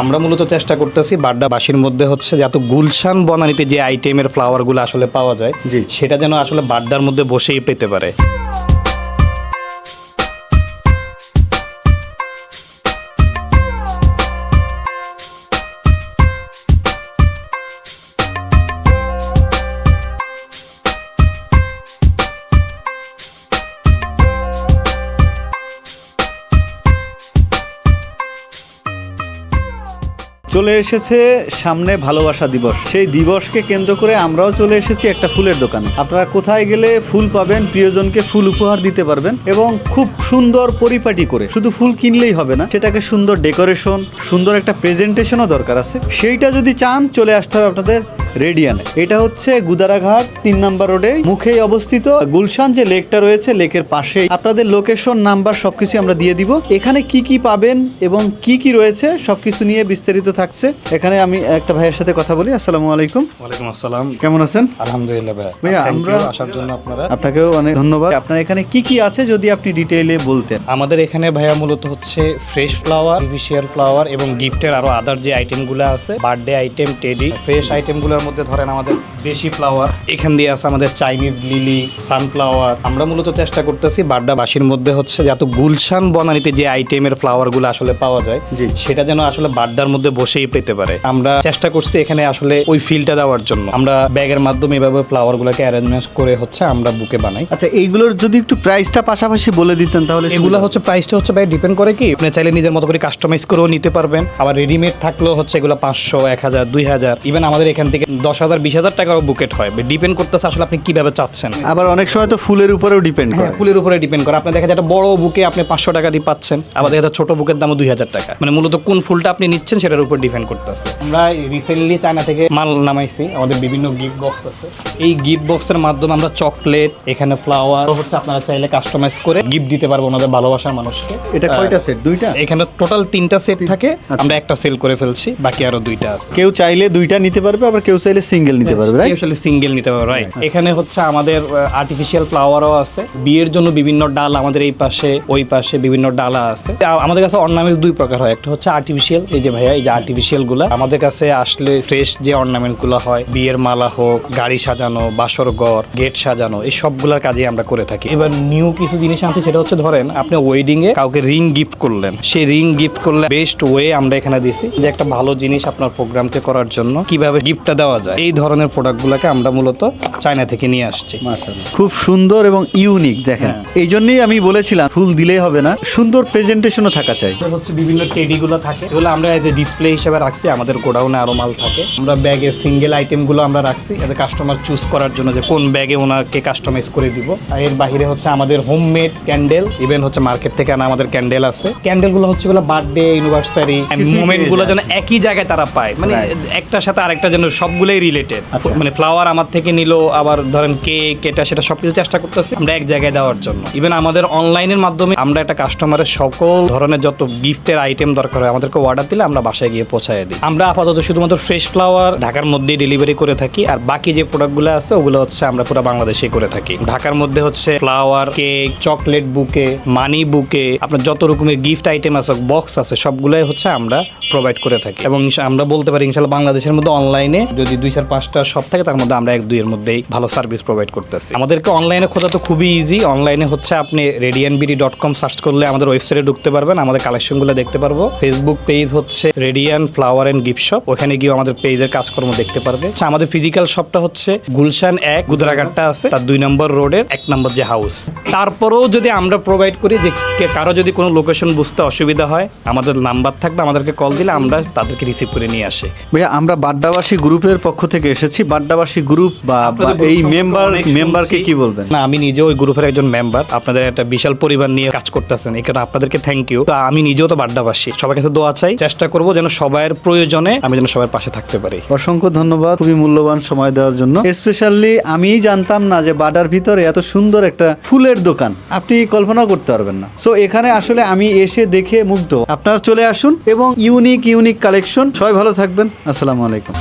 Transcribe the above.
আমরা মূলত চেষ্টা করতেছি বাড্ডাবাসীর মধ্যে হচ্ছে যাতে গুলশান বনানীতে যে আইটেমের ফ্লাওয়ারগুলো আসলে পাওয়া যায়। সেটা যেন আসলে বাড্ডার মধ্যে বসেই পেতে পারে চলে এসেছে সামনে ভালোবাসা দিবস। সেই দিবসকে কেন্দ্র করে আমরাও চলে এসেছি একটা ফুলের দোকানে। আপনারা কোথায় গেলে ফুল পাবেন, প্রিয়জনকে ফুল উপহার দিতে পারবেন এবং খুব সুন্দর পরিপাটি করে, শুধু ফুল কিনলেই হবে না, সেটাকে সুন্দর ডেকোরেশন, সুন্দর একটা প্রেজেন্টেশনও দরকার আছে। সেইটা যদি চান, চলে আসতে হবে আপনাদের রেডিয়ানে। এটা হচ্ছে গুদারাঘাট তিন নাম্বার রোডে। মুখেই অবস্থিত গুলশান যে লেকটা রয়েছে লেকের পাশেই। আপনাদের লোকেশন নাম্বার সবকিছু আমরা দিয়ে দিব। এখানে কি কি পাবেন এবং কি কি রয়েছে সবকিছু নিয়ে বিস্তারিত থাকছে। এখানে আমি একটা ভাইয়ের সাথে কথা বলি। আসসালামু আলাইকুম। ওয়ালাইকুম আসসালাম। কেমন আছেন? আলহামদুলিল্লাহ ভাই ভাইয়া, আমরা- আসার জন্য আপনারা। আপনাকেও অনেক ধন্যবাদ। আপনার এখানে কি কি আছে যদি আপনি ডিটেইলে বলতেন? আমাদের এখানে ভাইয়া মূলত হচ্ছে ফ্রেশ ফ্লাওয়ার আর্টিফিশিয়াল ফ্লাওয়ার এবং গিফটের আরও আদার যে আইটেম আইটেমগুলো আছে birthday item teddy fresh item আইটেমগুলোর মধ্যে ধরেন আমাদের দেশি ফ্লাওয়ার এখান দিয়ে আছে আমাদের চাইনিজ লিলি সানফ্লাওয়ার আমরা মূলত চেষ্টা করতেছি বাড্ডাবাসীর মধ্যে হচ্ছে যত গুলশান বনানীতে যে আইটেমের ফ্লাওয়ারগুলো আসলে পাওয়া যায় সেটা যেন আসলে বাড্ডার মধ্যে বসেই পেতে পারে। আমরা চেষ্টা করছি এখানে আসলে ওই ফিলটা দেওয়ার জন্য। আমরা ব্যাগের মাধ্যমে এভাবে ফ্লাওয়ার ফ্লাওয়ারগুলোকে অ্যারেঞ্জমেন্ট করে হচ্ছে আমরা বুকে বানাই। আচ্ছা এইগুলোর যদি একটু প্রাইসটা পাশাপাশি বলে দিতেন তাহলে এগুলো হচ্ছে প্রাইসটা হচ্ছে ভাই ডিপেন্ড করে কি? আপনি চাইলে নিজের মতো করে কাস্টমাইজ করেও নিতে পারবেন। আবার রেডিমেড থাকলেও হচ্ছে এগুলো পাঁচশো এক হাজার দুই হাজার। ইভেন আমাদের এখান থেকে দশ হাজার বিশ হাজার টাকারও বুকেট হয়। ডিপেন্ড করতেছে আসলে আপনি কীভাবে চাচ্ছেন। আবার অনেক সময় তো ফুলের উপরেও ডিপেন্ড করে। হ্যাঁ ফুলের উপরে ডিপেন্ড করে। আপনি দেখা যায় একটা বড় বুকে আপনি পাঁচশো টাকা দিয়ে পাচ্ছেন আবার দেখা যায় ছোট বুকের দামও দুই হাজার টাকা। মানে মূলত কোন ফুলটা আপনি নিচ্ছেন সেটার উপর ডিপেন্ড করতেছে। আমরা রিসেন্টলি চায়না থেকে মাল নামাইছি আমাদের বিভিন্ন গিফট বক্স আছে। এই গিফট বক্সের মাধ্যমে আমরা চকলেট এখানে ফ্লাওয়ার হচ্ছে আপনারা চাইলে কাস্টমাইজ করে গিফট দিতে পারব ওনাদের ভালোবাসার মানুষকে। এটা কয়টা সেট দুইটা? এখানে টোটাল তিনটা সেট থাকে। আমরা একটা সেল করে ফেলছি বাকি আরও দুইটা আছে। কেউ চাইলে দুইটা নিতে পারবে আবার কেউ চাইলে সিঙ্গেল নিতে পারবে। রাইট আসলে সিঙ্গেল নিতে পারবে রাইট এখানে হচ্ছে আমাদের আর্টিফিশিয়াল ফ্লাওয়ারও আছে। বিয়ের জন্য বিভিন্ন ডাল আমাদের এই পাশে ওই পাশে বিভিন্ন ডালা আছে। আমাদের কাছে অর্নামেন্টস দুই প্রকার হয়। একটা হচ্ছে আর্টিফিশিয়াল এই যে ভাইয়া এই যে আর্টিফিশিয়ালগুলা। আমাদের কাছে আসলে ফ্রেশ যে অর্নামেন্টসগুলো হয় বিয়ের মালা হোক গাড়ি সাজানো বাসর ঘর গেট সাজানো এই সবগুলোর কাজে আমরা করে থাকি। এবার নিউ কিছু জিনিস আছে সেটা হচ্ছে ধরেন আপনি ওয়েডিং এ কাউকে রিং গিফট করলেন। সেই রিং গিফট করলে বেস্ট ওয়ে আমরা এখানে দিছি যে একটা ভালো জিনিস আপনার প্রোগ্রামকে করার জন্য কীভাবে গিফটটা দেওয়া যায়। এই ধরনের প্রোডাক্টগুলোকে আমরা মূলত চায়না থেকে নিয়ে আসছি। খুব সুন্দর এবং ইউনিক দেখেন। এই জন্যই আমি বলেছিলাম ফুল দিলেই হবে না। সুন্দর প্রেজেন্টেশনও থাকা চাই। হচ্ছে বিভিন্ন টেডি গুলো থাকে। এগুলো আমরা এজ এ ডিসপ্লে হিসেবে রাখছি আমাদের গোডাউনে আরও মাল থাকে। আমরা ব্যাগের সিঙ্গেল আইটেমগুলো আমরা রাখছি এতে কাস্টমার চুজ করার জন্য যে কোন ব্যাগে ওনাকে কাস্টমাইজ করে দিব। আর এর বাইরে হচ্ছে আমাদের হোমমেড ক্যান্ডেল ইভেন হচ্ছে মার্কেট থেকে আনা আমাদের ক্যান্ডেল আছে। ক্যান্ডেলগুলো হচ্ছে গুলো বার্থডে ইউনিভার্সারি কিছুই মোমেন্ট পেয়ে গুলো যেন একই জায়গায় তারা পায়। মানে একটার সাথে আরেকটা যেন সবগুলোই রিলেটেড আচ্ছা। মানে ফ্লাওয়ার আমার থেকে নিলো, আবার ধরেন কেক এটা সেটা সবকিছু চেষ্টা করতেছি আমরা এক জায়গায় দেওয়ার জন্য। ইভেন আমাদের অনলাইনের মাধ্যমে আমরা একটা কাস্টমারের সকল ধরনের যত গিফটের আইটেম দরকার হয়, আমাদেরকে অর্ডার দিলে আমরা বাসায় গিয়ে পৌঁছায় দিই। আমরা আপাতত শুধুমাত্র ফ্রেশ ফ্লাওয়ার ঢাকার মধ্যেই ডেলিভারি করে থাকি, আর বাকি যে প্রোডাক্টগুলো আছে, ওগুলো হচ্ছে আমরা পুরো বাংলাদেশেই করে থাকি। ঢাকার মধ্যে হচ্ছে ফ্লাওয়ার কেক চকলেট বুকে মানি বুকে আপনার যত রকমের গিফট আইটেম আছে বক্স আছে, সবগুলোই হচ্ছে আমরা প্রোভাইড করে থাকি। এবং আমরা বলতে পারি, ইনশাল্লাহ বাংলাদেশের মধ্যে অনলাইনে যদি দুই চার পাঁচটা শপ থাকে তার মধ্যে আমরা এক দুইয়ের মধ্যেই ভালো সার্ভিস প্রোভাইড করতেছি। আমাদেরকে অনলাইনে খোঁজা তো খুবই ইজি অনলাইনে হচ্ছে আপনি রেডিয়ানবিডি ডট কম সার্চ করলে আমাদের ওয়েবসাইটে ঢুকতে পারবেন আমাদের কালেকশনগুলো দেখতে পারব। ফেসবুক পেজ হচ্ছে radian flower and gift shop ওখানে গিয়ে আমাদের পেজের কাজকর্ম দেখতে পারবে। আচ্ছা, আমাদের ফিজিক্যাল শপটা হচ্ছে গুলশান এক গুদরাঘাটটা আছে তার দুই নম্বর রোডের এক নম্বর যে হাউস তারপরেও যদি আমরা প্রোভাইড করি যে কারও যদি কোনো লোকেশন বুঝতে অসুবিধা হয় আমাদের নাম্বার থাকবে আমাদেরকে কল দিলে আমরা তাদেরকে রিসিভ করে নিয়ে আসি। ভাইয়া আমরা বাড্ডাবাসী গ্রুপের পক্ষ থেকে এসেছি বাড্ডাবাসী গ্রুপ বা এই মেম্বার মেম্বারকে কি বলবেন? না আমি নিজেও ওই গ্রুপের একজন মেম্বার আপনাদের একটা বিশাল পরিবার নিয়ে কাজ করতেছেন কারণে আপনাদেরকে থ্যাংক ইউ তো আমি নিজেও তো বাড্ডাবাসী সবার কাছে দোয়া চাই চেষ্টা করব যেন সবার প্রয়োজনে আমি যেন সবার পাশে থাকতে পারি। অসংখ্য ধন্যবাদ খুবই মূল্যবান সময় দেওয়ার জন্য। স্পেশালি আমিই জানতাম না যে বাডার ভিতরে এত সুন্দর একটা ফুলের দোকান। আপনি কল্পনাও করতে পারবেন না। সো এখানে আসলে আমি এসে দেখে মুগ্ধ। আপনারা চলে আসুন এবং ইউনিক ইউনিক কালেকশন সবাই ভালো থাকবেন। আসসালামু আলাইকুম।